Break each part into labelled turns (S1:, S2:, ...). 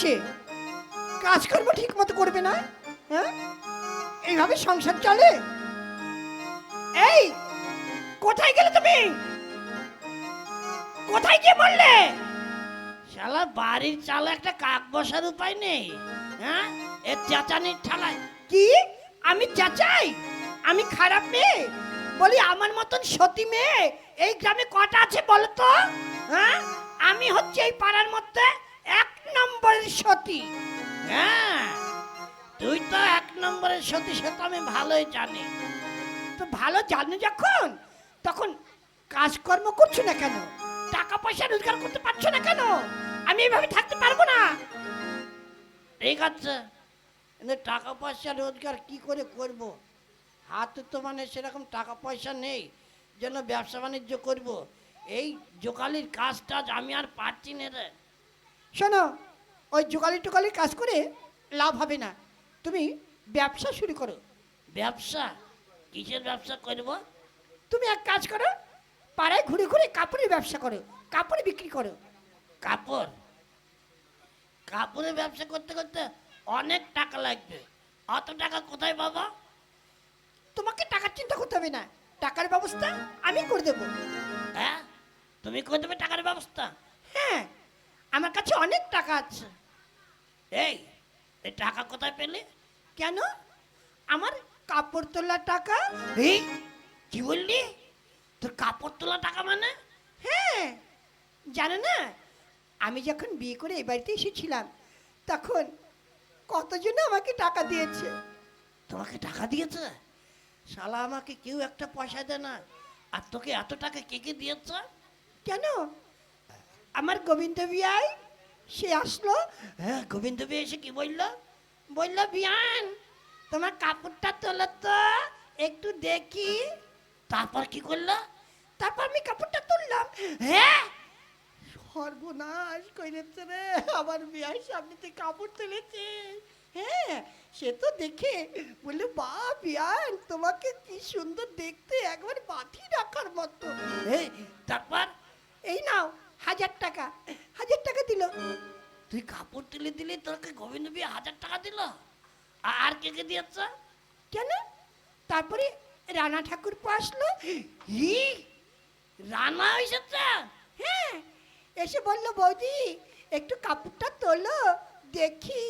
S1: বয়সে কাজকর্ম ঠিক মতো করবে না? হ্যাঁ? এইভাবে সংসার চলে? এই, কোথায় গেলে তুমি? কোথায় গিয়ে বললে?
S2: শালা, বাড়ির চালে একটা কাক বসার উপায় নেই হ্যাঁ? এ চেঁচানির ঠালায়।
S1: কি? আমি চাচাই? আমি খারাপ মেয়ে? বলি, আমার মতন সতী মেয়ে এই গ্রামে কটা আছে বলো তো? হ্যাঁ? আমি হচ্ছে এই পাড়ার মধ্যে এক নম্বরের সতী।
S2: হ্যাঁ তুই তো এক নম্বরের সতী, সে তো আমি ভালোই জানি।
S1: তো ভালো জানো যখন, তখন কাজকর্ম করছ না কেন? টাকা পয়সা রোজগার করতে পারছ না কেন? আমি এইভাবে থাকতে পারব না।
S2: ঠিক আছে, কিন্তু টাকা পয়সা রোজগার কি করে করব? হাতে তো মানে সেরকম টাকা পয়সা নেই, যেন ব্যবসা বাণিজ্য করব। এই জোকালির কাজ টাজ আমি আর পারছি না রে।
S1: শোনো ওই জোগালি টোকালি কাজ করে লাভ হবে না। তুমি ব্যবসা শুরু করো।
S2: ব্যবসা? কিসের ব্যবসা করব?
S1: তুমি এক কাজ করো পাড়ায় ঘুরে ঘুরে কাপড়ের ব্যবসা করো কাপড় বিক্রি করো।
S2: কাপড়? কাপড়ের ব্যবসা করতে করতে অনেক টাকা লাগবে। অত টাকা কোথায় পাবো?
S1: তোমাকে টাকার চিন্তা করতে হবে না। টাকার ব্যবস্থা আমি করে দেবো।
S2: হ্যাঁ? তুমি করে দেবে টাকার ব্যবস্থা?
S1: হ্যাঁ আমার কাছে অনেক টাকা আছে।
S2: এই এই টাকা কোথায় পেলে?
S1: কেন? আমার কাপড় তোলার টাকা?
S2: এই কি বললি? তোর কাপড় তোলা টাকা মানে?
S1: হ্যাঁ জানো না আমি যখন বিয়ে করে এই বাড়িতে এসেছিলাম তখন কতজন আমাকে টাকা দিয়েছে?
S2: তোমাকে টাকা দিয়েছে? শালা আমাকে কেউ একটা পয়সা দেয় না। আর তোকে এত টাকা কে কে দিয়েছে?
S1: কেন? আমার গোবিন্দ বিয়াই সে আসলো
S2: হ্যাঁ গোবিন্দ এসে কি বলল? বলল, বিয়ান, তোমার কাপড়টা তোলো তো, একটু দেখি। তারপর কি করল?
S1: তারপর আমি কাপড়টা তুললাম।
S2: হ্যাঁ?
S1: সর্বনাশ করেছে রে, আমার বিয়ার সামনে থেকে কাপড় তুলেছে হ্যাঁ সে তো দেখে। বলল, বা বিয়ান, তোমাকে কি সুন্দর দেখতে, একবার বাটি রাখার মতো।
S2: এই, তারপর?
S1: এই নাও। হাজার টাকা হাজার টাকা দিল।
S2: তুই কাপড় তুলে দিলি তোকে গোবিন্দ বিয়ে হাজার টাকা দিল? আর কে কে দিয়েছে?
S1: কেন? তারপরে রানা ঠাকুর আসলো।
S2: হি? রানা এসেছে?
S1: হ্যাঁ এসে বলল বৌদি একটু কাপড়টা তোলো দেখি।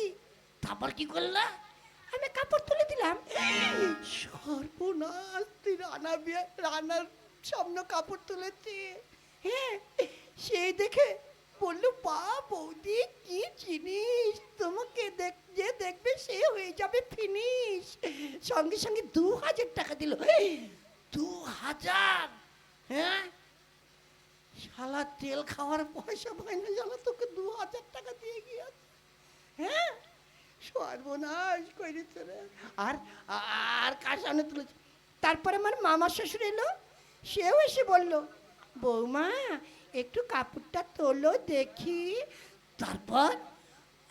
S2: তারপর কি করলা?
S1: আমি কাপড় তুলে দিলাম। সর্বনাশ তুই রানা বিয়ে রানার সামনে কাপড় তুলেছি হ্যাঁ সেই দেখে বলল, বা বৌদি, কি জিনিস? তোমাকে দেখ, যে দেখবে সে হয়ে যাবে ফিনিশ। সঙ্গে সঙ্গে দু হাজার টাকা দিল।
S2: দু হাজার? হ্যাঁ? শালা, তেল খাওয়ার
S1: পয়সা পায় না জানো তোকে দু হাজার টাকা দিয়ে গিয়েছে। হ্যাঁ? সর্বনাশ করেছে রে। আর আর কার সামনে তুলেছে? তারপরে আমার মামা শ্বশুর এলো, সেও এসে বলল, বৌমা একটু কাপড়টা তোলো দেখি।
S2: তারপর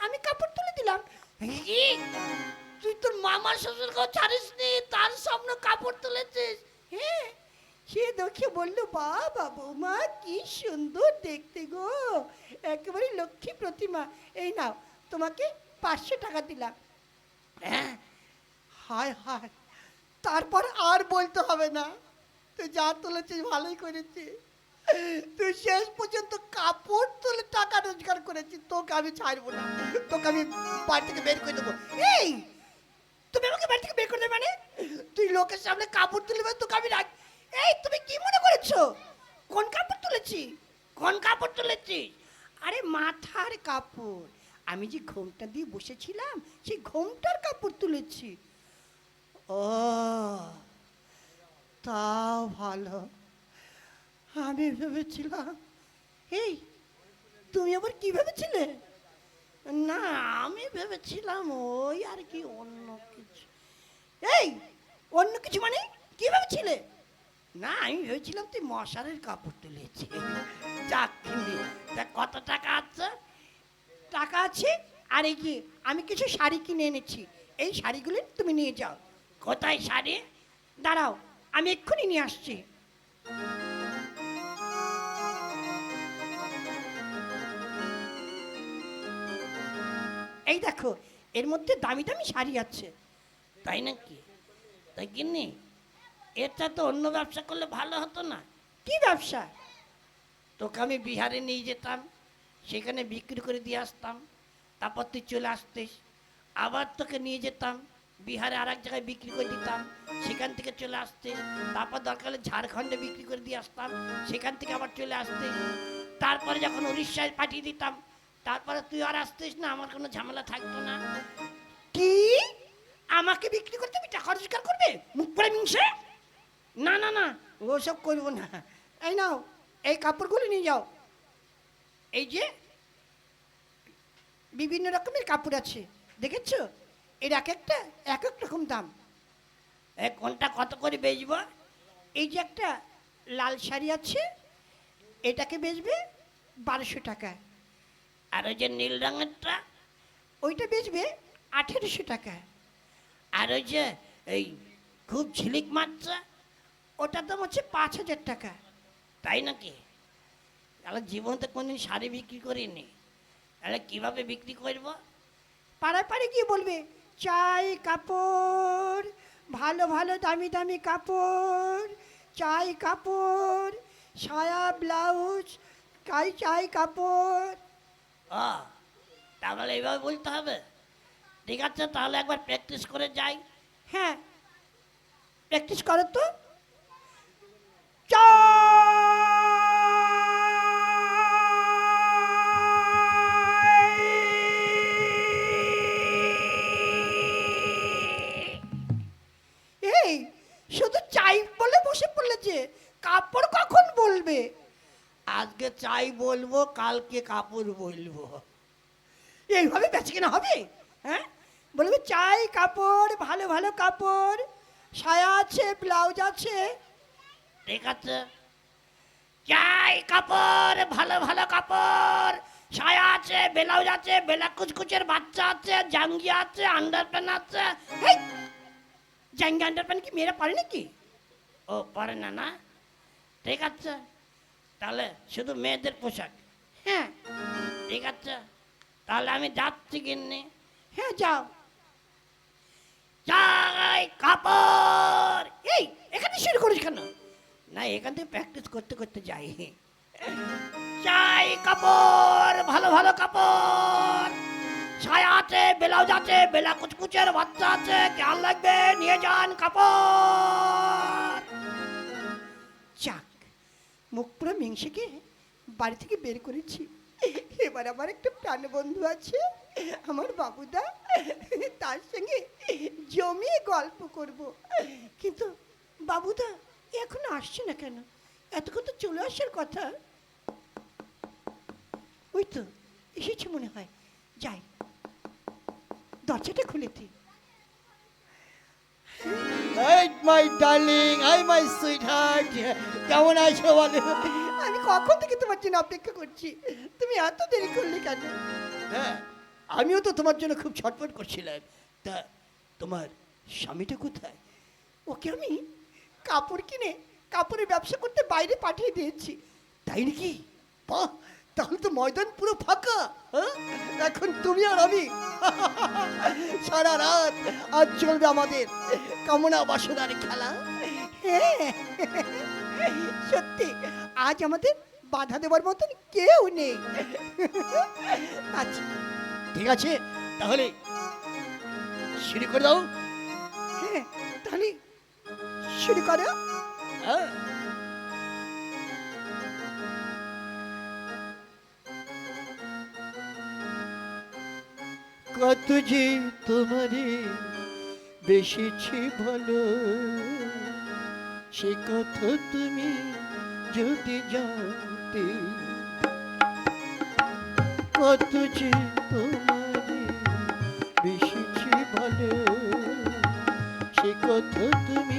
S1: আমি কাপড় তুলে দিলাম।
S2: তুই তোর মামার ছাড়িস নি তার সামনে কাপড় তুলেছিস।
S1: হ্যাঁ সে দেখে বলল, বাবা, বৌমা, কি সুন্দর দেখতে গো। একেবারে লক্ষ্মী প্রতিমা। এই নাও, তোমাকে পাঁচশো টাকা দিলাম।
S2: হ্যাঁ
S1: হায় হায়, তারপর আর বলতে হবে না। তুই যা তুলেছিস, ভালোই করেছিস। তুই শেষ পর্যন্ত কাপড় তুলে টাকা রোজগার করেছিস তোকে আমি ছাড়বো না। তোকে আমি বাড়ি থেকে বের করে দেবো। এই, তুমি আমাকে বাড়ি থেকে বের করে দেবে মানে? তুই লোকের সামনে কাপড় তুলবে তোকে আমি এই, তুমি কি মনে করেছ? কোন কাপড় তুলেছি?
S2: কোন কাপড় তুলেছিস
S1: আরে মাথার কাপড়। আমি যে ঘোমটা দিয়ে বসেছিলাম, সেই ঘোমটার কাপড় তুলেছি। ও তা ভালো। আমি ভেবেছিলাম এই তুমি আবার কি ভেবেছিলে?
S2: না, আমি ভেবেছিলাম ওই আর কি অন্য কিছু।
S1: এই অন্য কিছু মানে? কি ভেবেছিলে?
S2: না, আমি ভেবেছিলাম তুই মশারের কাপড় তুলেছি যাক তা কত টাকা আছে?
S1: টাকা আছে? আর এই কি, আমি কিছু শাড়ি কিনে এনেছি। এই শাড়িগুলি তুমি নিয়ে যাও।
S2: কোথায় শাড়ি?
S1: দাঁড়াও, আমি এক্ষুনি নিয়ে আসছি। এই দেখো, এর মধ্যে দামি দামি শাড়ি আছে।
S2: তাই নাকি? তাই কিনি এটা তো অন্য ব্যবসা করলে ভালো হতো না।
S1: কি ব্যবসা?
S2: তোকে আমি বিহারে নিয়ে যেতাম, সেখানে বিক্রি করে দিয়ে আসতাম, তারপর তুই চলে আসতিস। আবার তোকে নিয়ে যেতাম, বিহারে আর এক জায়গায় বিক্রি করে দিতাম, সেখান থেকে চলে আসতিস। তারপর দরকার হলে ঝাড়খণ্ডে বিক্রি করে দিয়ে আসতাম, সেখান থেকে আবার চলে আসতিস। তারপরে যখন উড়িষ্যায় পাঠিয়ে দিতাম তারপরে তুই আর আসতিস না, আমার কোনো ঝামেলা থাকতো না।
S1: কি? আমাকে বিক্রি করতে তুমি টাকা রোজগার করবে? মুখ পড়ে মিংসে?
S2: না না না,
S1: ওসব করব না। এই নাও, এই কাপড়গুলো নিয়ে যাও। এই যে, বিভিন্ন রকমের কাপড় আছে, দেখেছ? এর এক একটা, এক এক রকম দাম।
S2: কোনটা কত করে বেচবো?
S1: এই যে একটা লাল শাড়ি আছে, এটাকে বেচবে বারোশো টাকা
S2: আর ওই যে নীল রঙেরটা
S1: ওইটা বেচবে আঠেরোশো টাকা।
S2: আর ওই যে এই খুব ঝিলিক মারছে
S1: ওটার দাম হচ্ছে পাঁচ হাজার টাকা।
S2: তাই নাকি? তাহলে জীবনতে কোনদিন শাড়ি বিক্রি করিনি তাহলে কীভাবে বিক্রি করব?
S1: পাড়ায় পাড়ে গিয়ে বলবে চাই কাপড় ভালো ভালো দামি দামি কাপড় চাই কাপড় সায়া ব্লাউজ কাই চাই কাপড়।
S2: ও তাহলে এইভাবে বলতে হবে। ঠিক আছে, তাহলে একবার প্র্যাকটিস করে যাই।
S1: হ্যাঁ। প্র্যাকটিস করো তো। এই, শুধু চাই বলে বসে পড়লে যে, কাপড় কখন বলবে?
S2: আজকে চাই বলব, কালকে কাপড় বলব।
S1: এইভাবে বেঁচে কিনা হবে? হ্যাঁ? বলবে, চাই কাপড়, ভালো ভালো কাপড়, সায়া আছে, ব্লাউজ আছে।
S2: ঠিক আছে। চাই কাপড়, ভালো ভালো কাপড়, সায়া আছে, ব্লাউজ আছে, বেলা কুচকুচের বাচ্চা আছে জাঙ্গি আছে আন্ডার প্যান্ট আছে।
S1: জাঙ্গা আন্ডারপ্যান্ট কি মেয়েরা পারে নাকি?
S2: ও, পারে না না? ঠিক আছে। তাহলে শুধু মেয়েদের পোশাক?
S1: হ্যাঁ।
S2: ঠিক আছে। তাহলে আমি যাচ্ছি কিনে
S1: হ্যাঁ যাও।
S2: চাই কাপড়!
S1: এই এখানে শুরু করিস কেন?
S2: না এখান থেকে প্র্যাকটিস করতে করতে যাই। চাই কাপড় ভালো ভালো কাপড়। ছায়া আছে ব্লাউজ আছে বেলা কুচকুচের বাচ্চা আছে কেমন লাগবে নিয়ে যান কাপড়।
S1: মুখ পুরো মিংসেকে বাড়ি থেকে বের করেছি। এবার আমার একটা প্রাণবন্ধু আছে, আমার বাবুদা। তার সঙ্গে জমিয়ে গল্প করব। কিন্তু বাবুদা এখনও আসছে না কেন? এতক্ষণ তো চলে আসার কথা। ওই তো, এসেছে মনে হয়। যাই, দরজাটা খুলে দিই।
S3: এই মাই ডার্লিং আই মাই সুইট হার্ট কেমন আছো বলো?
S1: আমি কখন থেকে তোমার জন্য অপেক্ষা করছি? তুমি এত দেরি করলে কেন?
S3: হ্যাঁ আমিও তো তোমার জন্য খুব ছটফট করছিলাম। তা তোমার স্বামীটা কোথায়?
S1: ওকে আমি কাপড় কিনে কাপড়ের ব্যবসা করতে বাইরে পাঠিয়ে দিয়েছি।
S3: তাই নাকি? বাহ! তাহলে তো ময়দান পুরো ফাঁকা হ্যাঁ? এখন তুমি আর আমি সারা রাত আজ চলবে আমাদের কামনা বাসনার খেলা।
S1: হ্যাঁ সত্যি আজ আমাদের বাধা দেওয়ার মতন কেউ নেই। আচ্ছা
S3: ঠিক আছে তাহলে শুরু করে দাও।
S1: হ্যাঁ তাহলে শুরু করো
S3: হ্যাঁ। কত যে তোমারে বেশিছি ভালো সে কথা তুমি যদি জানতে, কত যে তোমারে বেশিছি ভালো সে কথা তুমি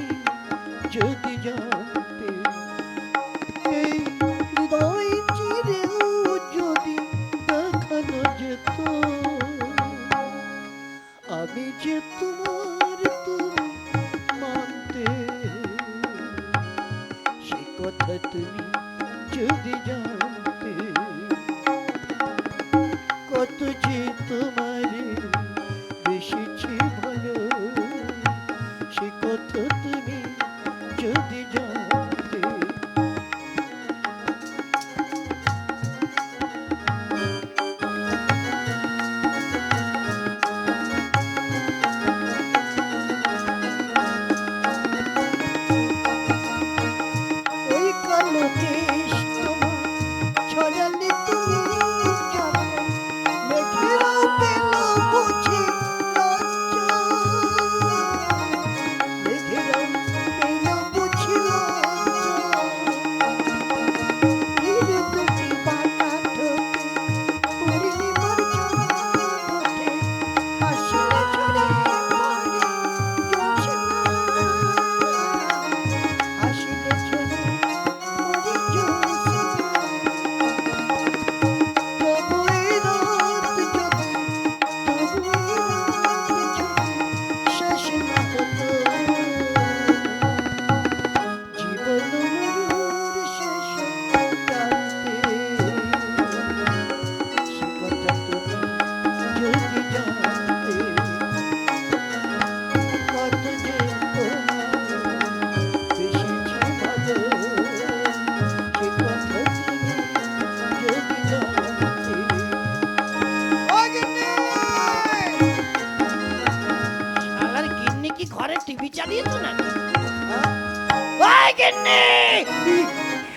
S2: গিন্নি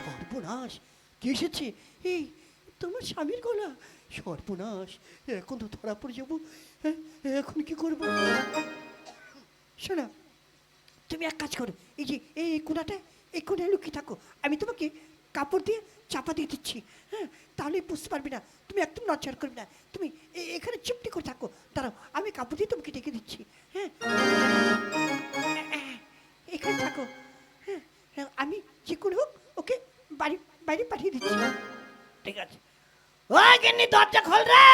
S1: সর্বনাশ কি এসেছে? এই তোমার স্বামীর গলা। সর্বনাশ এখন তো ধরা পড়ে যাব। হ্যাঁ, এখন কি করব? শোনো তুমি এক কাজ করো। এই যে এই কোনাটা এই কোনায় লুকিয়ে থাকো। আমি তোমাকে কাপড় দিয়ে চাপা দিয়ে দিচ্ছি। হ্যাঁ তাহলে বুঝতে পারবে না। তুমি একদম নড়চড় করবে না। তুমি এখানে চুপটি করে থাকো। দাঁড়াও আমি কাপড় দিয়ে তোমাকে ডেকে দিচ্ছি। হ্যাঁ এখানে থাকো। আমি যে কোনো হোক ওকে বাড়ি বাইরে পাঠিয়ে দিচ্ছি।
S2: ঠিক আছে। ওই গিন্নি দরজা খোল রে।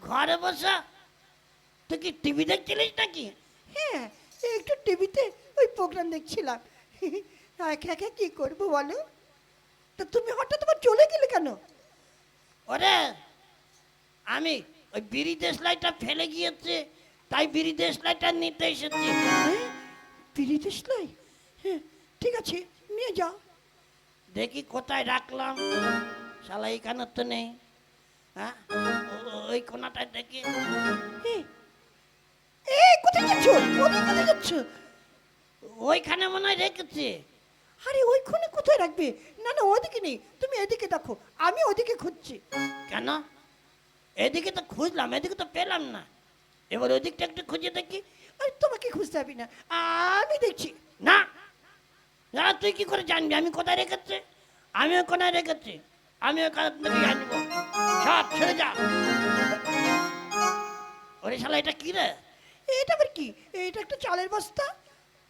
S2: ঘরে বসা? তুই কি টিভি দেখছিলিস নাকি?
S1: হ্যাঁ একটু টিভিতে ওই প্রোগ্রাম দেখছিলাম। একা একা কি করব বলো? তা তুমি হঠাৎ আবার চলে গেলে কেন?
S2: ওরে আমি ওই বিড়ি দেশলাইটা ফেলে গিয়েছে। তাই বিড়ি দেশলাইটা নিতে এসেছি।
S1: হ্যাঁ? বিড়ি দেশলাই হ্যাঁ ঠিক আছে নিয়ে যাও।
S2: দেখি কোথায় রাখলাম। শালা এখানে তো নেই। হ্যাঁ? ওই কোনাটায় দেখি।
S1: এই, এই কোথায় যাচ্ছ? ওদিকে কোথায় যাচ্ছ?
S2: ওইখানে মনে হয় রেখেছে।
S1: আরে ওইখানে কোথায় রাখবে? না না ওদিকে নেই। তুমি এদিকে দেখো আমি ওদিকে খুঁজছি।
S2: কেন? এদিকে তো খুঁজলাম এদিকে তো পেলাম না। এবার ওদিকটা একটু খুঁজে দেখি।
S1: আর তোমাকে খুঁজতে হবে না। আমি দেখছি।
S2: না। না তুই কি করে জানবি? আমি কোথায় রেখেছি? আমি কোথায় রেখেছি? আমি ওখান থেকে জানব? সব ছেড়ে যা। ওরে শালা এটা কি রে?
S1: এটা আবার কি? এটা একটা চালের বস্তা?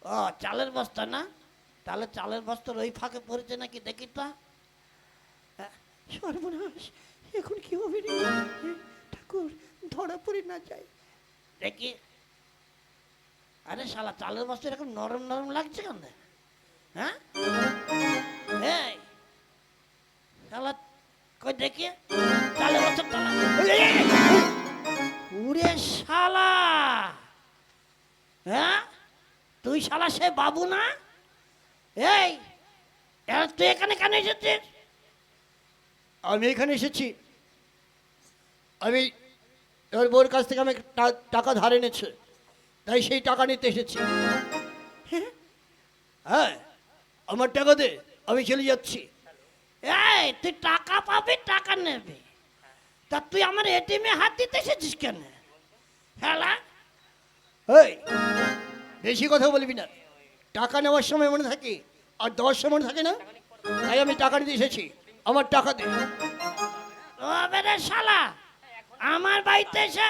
S2: ও চালের বস্তা না? তাহলে চালের বস্তার ওই ফাঁকে পড়েছে নাকি? দেখি তো।
S1: সর্বনাশ এখন কি হবে রে? ঠাকুর ধরা পড়ে না যায়।
S2: দেখি আরে শালা, চালের বস্তা এরকম নরম নরম লাগছে কেন? হ্যাঁ? এই, শালা, কই দেখি? চালের বস্তা উড়ে শালা! হ্যাঁ? তুই শালা সে বাবু না? এই তুই এখানে কেন এসেছিস?
S1: আমি এখানে এসেছি। আমি এবার বোর কাছ থেকে আমি টাকা ধার এনেছে। তাই সেই টাকা নিতে এসেছি। হ্যাঁ? আমার টাকা দে আমি চলে যাচ্ছি।
S2: এই তুই টাকা পাবি টাকা নেবে। তা তুই আমার এটিএমে হাত দিতে এসেছিস কেন? হ্যালা
S1: এই বেশি কথা বলবি না। টাকা নেওয়ার সময় মনে থাকে আর দেওয়ার সময় মনে থাকে না? তাই আমি টাকা নিতে এসেছি। আমার টাকা দে।
S2: ও বেরে শালা আমার বাড়িতে এসে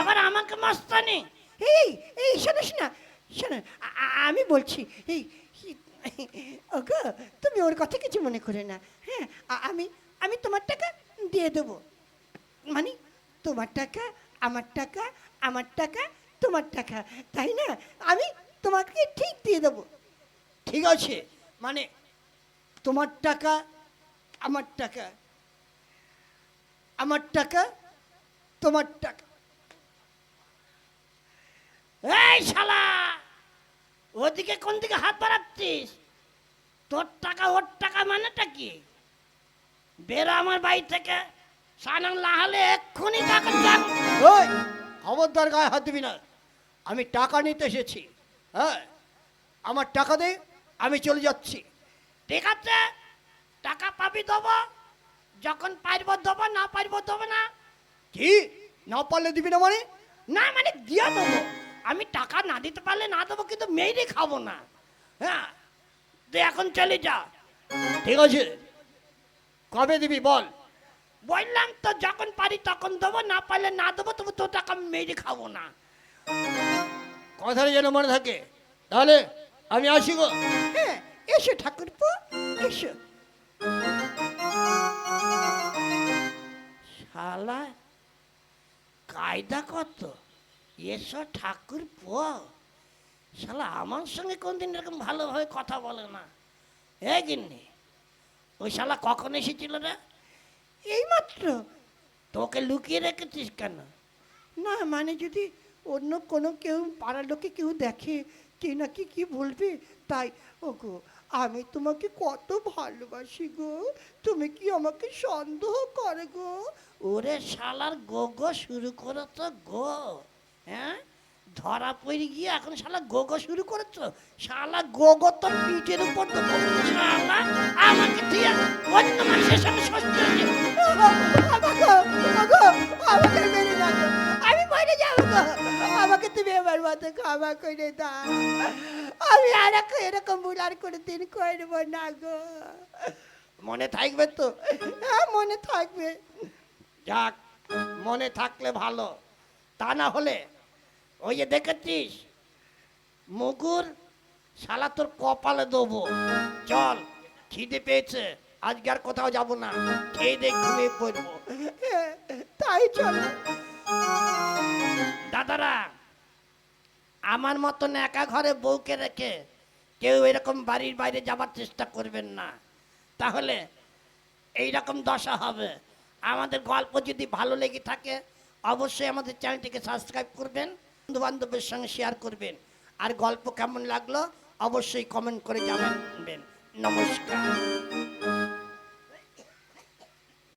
S2: আবার আমাকে মস্তানি।
S1: এই এই শোনো শোনা শোনো আমি বলছি এই ওগো তুমি ওর কথা কিছু মনে করে না। হ্যাঁ আমি আমি তোমার টাকা দিয়ে দেবো। মানে তোমার টাকা আমার টাকা আমার টাকা তোমার টাকা তাই না? আমি তোমাকে ঠিক দিয়ে দেবো। ঠিক আছে মানে তোমার টাকা আমার টাকা আমার টাকা তোমার টাকা।
S2: এই শালা ওদিকে কোন দিকে হাত বাড়াচ্ছিস? তোর টাকা ওর টাকা মানেটা কি? বেরো আমার বাড়ি থেকে সানাং লাহালে এক্ষুনি টাকা
S1: ওই খবরদার গায়ে হাত দিবি না। আমি টাকা নিতে এসেছি। হ্যাঁ আমার টাকা দে আমি চলে যাচ্ছি।
S2: ঠিক আছে টাকা পাবি দেবো। যখন পারব দেবো না পারব
S1: কি? না পারলে দিবি না মানে?
S2: না মানে দিয়ে দেবো। আমি টাকা না দিতে পারলে না দেবো কিন্তু মেয়েরই খাব না। হ্যাঁ? তুই এখন চলে যা।
S1: ঠিক আছে। কবে দিবি বল।
S2: বললাম তো যখন পারি তখন দেবো না পারলে না দেবো তবু তোর টাকা আমি মেয়েরই খাব না।
S1: কথাটা যেন মনে থাকে। তাহলে আমি আসি গো। হ্যাঁ এসো ঠাকুরপো এসো।
S2: শালা কায়দা কত এসো ঠাকুর পো শালা, আমার সঙ্গে কোনদিন এরকম ভালোভাবে কথা বলে না। এ গিন্নি, ওই শালা কখন এসেছিল রে?
S1: এইমাত্র।
S2: তোকে লুকিয়ে রেখেছিস কেন?
S1: না মানে যদি অন্য কোনো কেউ পাড়ার লোকে কেউ দেখে, কে নাকি কি বলবে, তাই ও গো আমি তোমাকে কত ভালোবাসি গো। তুমি কি আমাকে সন্দেহ করে গো?
S2: ওরে শালার গো গো শুরু করো তো গো। হ্যাঁ? ধরা পড়ে গিয়ে এখন শালা গোগো শুরু করেছ? শালা গোগো তোর পিঠের উপর দেবো শালা আমাকে দিয়ে অন্য মানুষের সঙ্গে
S1: আমাকে আমাকে আমাকে মেরে না গো। আমি মরে যাব আমাকে তুমি এবার মতো ক্ষমা করে দাও। আমি আর এরকম ভুল আর করে দিন করব না গো।
S2: মনে থাকবে তো?
S1: হ্যাঁ মনে থাকবে।
S2: যাক মনে থাকলে ভালো। তা না হলে ওই যে দেখেছিস মুগুর শালা তোর কপালে দেবো। চল খিদে পেয়েছে আজকে আর কোথাও যাব না। খেয়ে দেখ ঘুমিয়ে পড়ব।
S1: হ্যাঁ, তাই চলো।
S2: দাদারা, আমার মতন একা ঘরে বউকে রেখে কেউ এরকম বাড়ির বাইরে যাবার চেষ্টা করবেন না। তাহলে এই রকম দশা হবে। আমাদের গল্প যদি ভালো লেগে থাকে, অবশ্যই আমাদের চ্যানেলটিকে সাবস্ক্রাইব করবেন বন্ধু বান্ধবের সঙ্গে শেয়ার করবেন। আর গল্প কেমন লাগল, অবশ্যই কমেন্ট করে জানাবেন। নমস্কার।